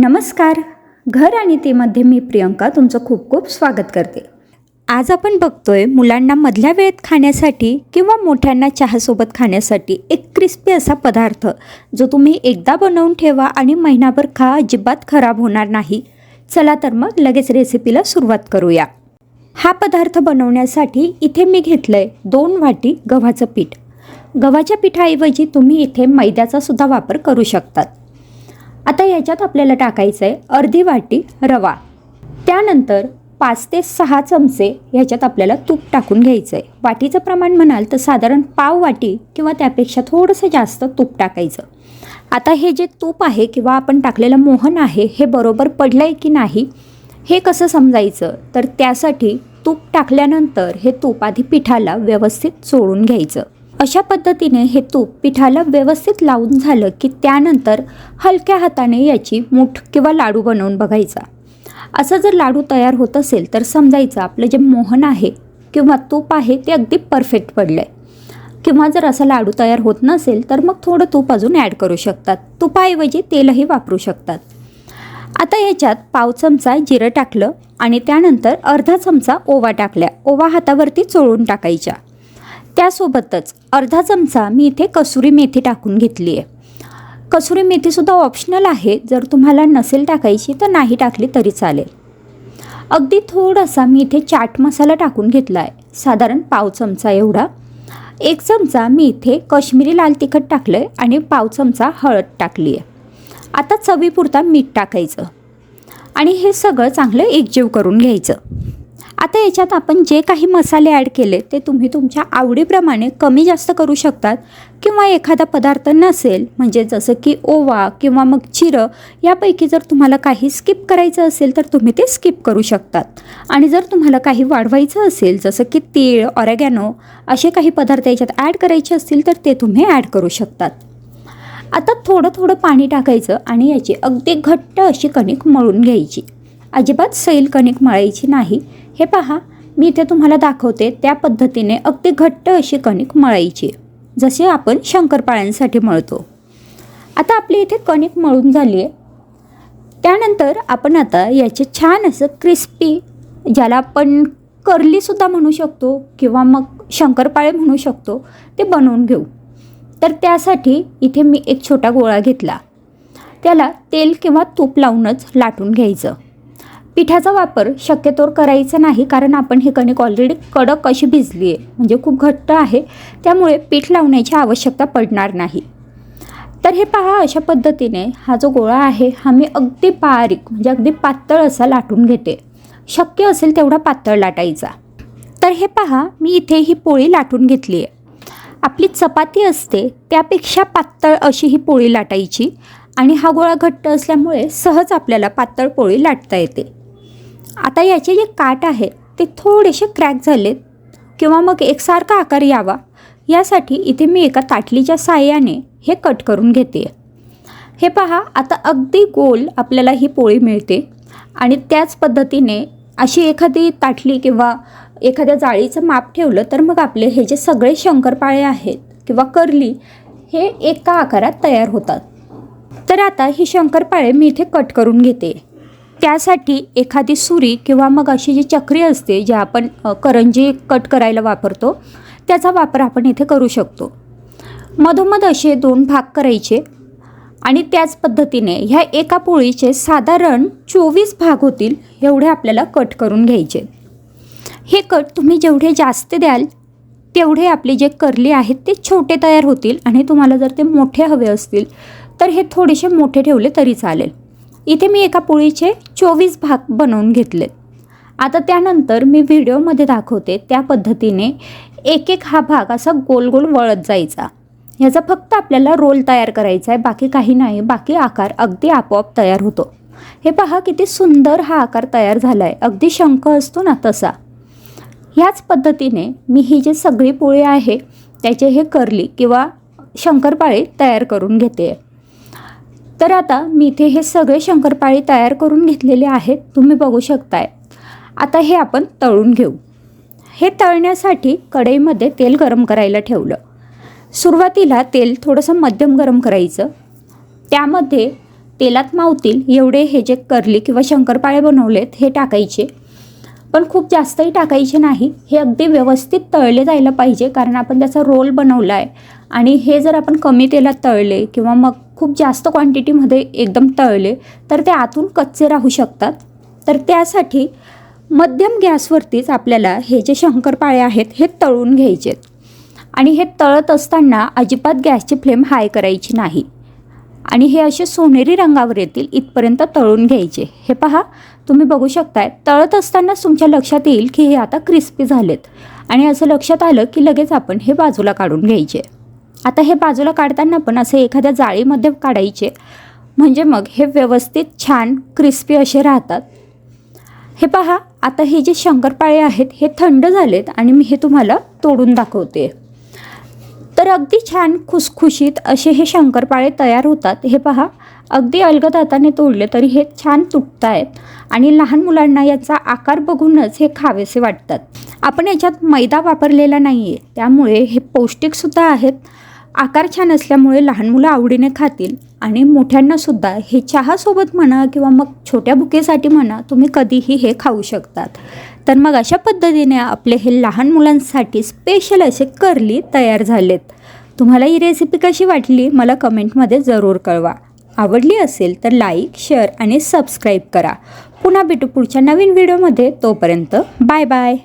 नमस्कार. घर आणि तेमध्ये मी प्रियंका तुमचं खूप खूप स्वागत करते. आज आपण बघतोय मुलांना मधल्या वेळेत खाण्यासाठी किंवा मोठ्यांना चहासोबत खाण्यासाठी एक क्रिस्पी असा पदार्थ जो तुम्ही एकदा बनवून ठेवा आणि महिनाभर खा अजिबात खराब होणार नाही. चला तर मग लगेच रेसिपीला सुरुवात करूया. हा पदार्थ बनवण्यासाठी इथे मी घेतलं आहे दोन वाटी गव्हाचं पीठ. गव्हाच्या पिठाऐवजी तुम्ही इथे मैद्याचा सुद्धा वापर करू शकतात. आता याच्यात आपल्याला टाकायचं आहे अर्धी वाटी रवा. त्यानंतर पाच ते सहा चमचे ह्याच्यात आपल्याला तूप टाकून घ्यायचं आहे वाटीचं प्रमाण म्हणाल तर साधारण पाव वाटी किंवा त्यापेक्षा थोडंसं जास्त तूप टाकायचं. आता हे जे तूप आहे किंवा आपण टाकलेलं मोहन आहे हे बरोबर पडलं आहे की नाही हे कसं समजायचं? तर त्यासाठी तूप टाकल्यानंतर हे तूप आधी पिठाला व्यवस्थित चोळून घ्यायचं. अशा पद्धतीने हे तूप पिठाला व्यवस्थित लावून झालं की त्यानंतर हलक्या हाताने याची मूठ किंवा लाडू बनवून बघायचा. असं जर लाडू तयार होत असेल तर समजायचं आपलं जे मोहन आहे किंवा तूप आहे ते अगदी परफेक्ट पडलं आहे किंवा जर असा लाडू तयार होत नसेल तर मग थोडं तूप अजून ॲड करू शकतात. तुपाऐवजी तेलही वापरू शकतात. आता याच्यात पाव चमचा जिरं टाकलं आणि त्यानंतर अर्धा चमचा ओवा टाकल्या. ओवा हातावरती चोळून टाकायच्या. त्यासोबतच अर्धा चमचा मी इथे कसुरी मेथी टाकून घेतली आहे. कसुरी मेथीसुद्धा ऑप्शनल आहे. जर तुम्हाला नसेल टाकायची तर नाही टाकली तरी चालेल. अगदी थोडासा मी इथे चाट मसाला टाकून घेतला आहे. साधारण पाव चमचा एवढा. एक चमचा मी इथे कश्मीरी लाल तिखट टाकलं आहे आणि पाव चमचा हळद टाकली आहे. आता चवीपुरता मीठ टाकायचं. आणि हे सगळं चांगलं एकजीव करून घ्यायचं. आता याच्यात आपण जे काही मसाले ॲड केले ते तुम्ही तुमच्या आवडीप्रमाणे कमी जास्त करू शकतात किंवा एखादा पदार्थ नसेल. म्हणजे जसं की ओवा किंवा मग चिरं यापैकी जर तुम्हाला काही स्किप करायचं असेल तर तुम्ही ते स्किप करू शकतात. आणि जर तुम्हाला काही वाढवायचं असेल जसं की तीळ ऑरेगॅनो असे काही पदार्थ याच्यात ॲड करायचे असतील तर ते तुम्ही ॲड करू शकतात. आता थोडं थोडं पाणी टाकायचं आणि याची अगदी घट्ट अशी कणिक मळून घ्यायची. अजिबात सैल कणिक मळायची नाही. हे पहा मी इथे तुम्हाला दाखवते त्या पद्धतीने अगदी घट्ट अशी कणिक मळायची जसे आपण शंकरपाळ्यांसाठी मळतो. आता आपली इथे कणिक मळून झाली आहे त्यानंतर आपण आता याचे छान असं क्रिस्पी ज्याला आपण करलीसुद्धा म्हणू शकतो किंवा मग शंकरपाळे म्हणू शकतो ते बनवून घेऊ. तर त्यासाठी इथे मी एक छोटा गोळा घेतला. त्याला तेल किंवा तूप लावूनच लाटून घ्यायचं. पिठाचा वापर शक्यतोवर करायचा नाही कारण आपण हे कणिक ऑलरेडी कडक अशी भिजली आहे म्हणजे खूप घट्ट आहे. त्यामुळे पीठ लावण्याची आवश्यकता पडणार नाही. तर हे पहा अशा पद्धतीने हा जो गोळा आहे हा मी अगदी बारीक म्हणजे अगदी पातळ असा लाटून घेते. शक्य असेल तेवढा पातळ लाटायचा. तर हे पहा मी इथे ही पोळी लाटून घेतली आहे आपली चपाती असते त्यापेक्षा पातळ अशी ही पोळी लाटायची आणि हा गोळा घट्ट असल्यामुळे सहज आपल्याला पातळ पोळी लाटता येते. आता याचे जे काट आहेत ते थोडेसे क्रॅक झालेत किंवा मग एकसारखा आकार यावा. यासाठी इथे मी एका ताटलीच्या साह्याने हे कट करून घेते. हे पहा आता अगदी गोल आपल्याला ही पोळी मिळते आणि त्याच पद्धतीने अशी एखादी ताटली किंवा एखाद्या जाळीचं माप ठेवलं तर मग आपले हे जे सगळे शंकरपाळे आहेत किंवा करली हे एका आकारात तयार होतात. तर आता ही शंकरपाळे मी इथे कट करून घेते. त्यासाठी एखादी सुरी किंवा मग अशी जी चक्री असते जे आपण करंजी कट करायला वापरतो त्याचा वापर आपण इथे करू शकतो. मधोमध असे दोन भाग करायचे आणि त्याच पद्धतीने ह्या एका पोळीचे साधारण चोवीस भाग होतील एवढे आपल्याला कट करून घ्यायचे. हे कट तुम्ही जेवढे जास्त द्याल तेवढे आपले जे करली आहेत ते छोटे तयार होतील आणि तुम्हाला जर ते मोठे हवे असतील तर हे थोडेसे मोठे ठेवले तरी चालेल. इथे मी एका पोळीचे चोवीस भाग बनवून घेतलेत. आता त्यानंतर मी व्हिडिओमध्ये दाखवते त्या पद्धतीने एक एक हा भाग असा गोल गोल वळत जायचा. ह्याचा फक्त आपल्याला रोल तयार करायचा आहे बाकी काही नाही बाकी आकार अगदी आपोआप तयार होतो. हे पहा किती सुंदर हा आकार तयार झाला आहे अगदी शंख असतो ना तसा. ह्याच पद्धतीने मी ही जी सगळी पोळी आहे त्याचे हे करली किंवा शंकरपाळी तयार करून घेते. तर आता मी इथे हे सगळे शंकरपाळी तयार करून घेतलेले आहेत. तुम्ही बघू शकताय. आता हे आपण तळून घेऊ. हे तळण्यासाठी कढईमध्ये तेल गरम करायला ठेवलं. सुरुवातीला तेल थोडंसं मध्यम गरम करायचं. त्यामध्ये तेलात मावतील एवढे हे जे करली किंवा शंकरपाळे बनवलेत हे टाकायचे. पण खूप जास्तही टाकायचे नाही. हे अगदी व्यवस्थित तळले जायला पाहिजे कारण आपण त्याचा रोल बनवला आहे आणि हे जर आपण कमी तेलात तळले किंवा मग खूप जास्त क्वांटिटीमध्ये एकदम तळले तर ते आतून कच्चे राहू शकतात. तर त्यासाठी मध्यम गॅसवरतीच आपल्याला हे जे शंकरपाळे आहेत हे तळून घ्यायचे. आणि हे तळत असताना अजिबात गॅसची फ्लेम हाय करायची नाही. आणि हे असे सोनेरी रंगावर येतील इथपर्यंत तळून घ्यायचे. हे पहा तुम्ही बघू शकताय तळत असतानाच तुमच्या लक्षात येईल की हे आता क्रिस्पी झालेत. आणि असं लक्षात आलं की लगेच आपण हे बाजूला काढून घ्यायचे. आता हे बाजूला काढताना पण असे एखाद्या जाळीमध्ये काढायचे. म्हणजे मग हे व्यवस्थित छान क्रिस्पी असे राहतात. हे पहा आता हे जे शंकरपाळे आहेत हे थंड झालेत आणि मी हे तुम्हाला तोडून दाखवते. तर अगदी छान खुसखुशीत असे हे शंकरपाळे तयार होतात. हे पहा अगदी अलगद हाताने तोडले तरी हे छान तुटत आहेत आणि लहान मुलांना याचा आकार बघूनच हे खावेसे वाटतात. आपण याच्यात मैदा वापरलेला नाही आहे त्यामुळे हे पौष्टिकसुद्धा आहेत. आकार छान असल्यामुळे लहान मुलं आवडीने खातील. आणि मोठ्यांनासुद्धा हे चहासोबत म्हणा किंवा मग छोट्या बुकेसाठी म्हणा तुम्ही कधीही हे खाऊ शकतात. तर मग अशा पद्धतीने आपले हे लहान मुलांसाठी स्पेशल असे करली तयार झालेत. तुम्हाला ही रेसिपी कशी वाटली मला कमेंटमध्ये जरूर कळवा. आवडली असेल तर लाईक शेअर आणि सबस्क्राईब करा. पुन्हा भेटू पुढच्या नवीन व्हिडिओमध्ये तोपर्यंत बाय बाय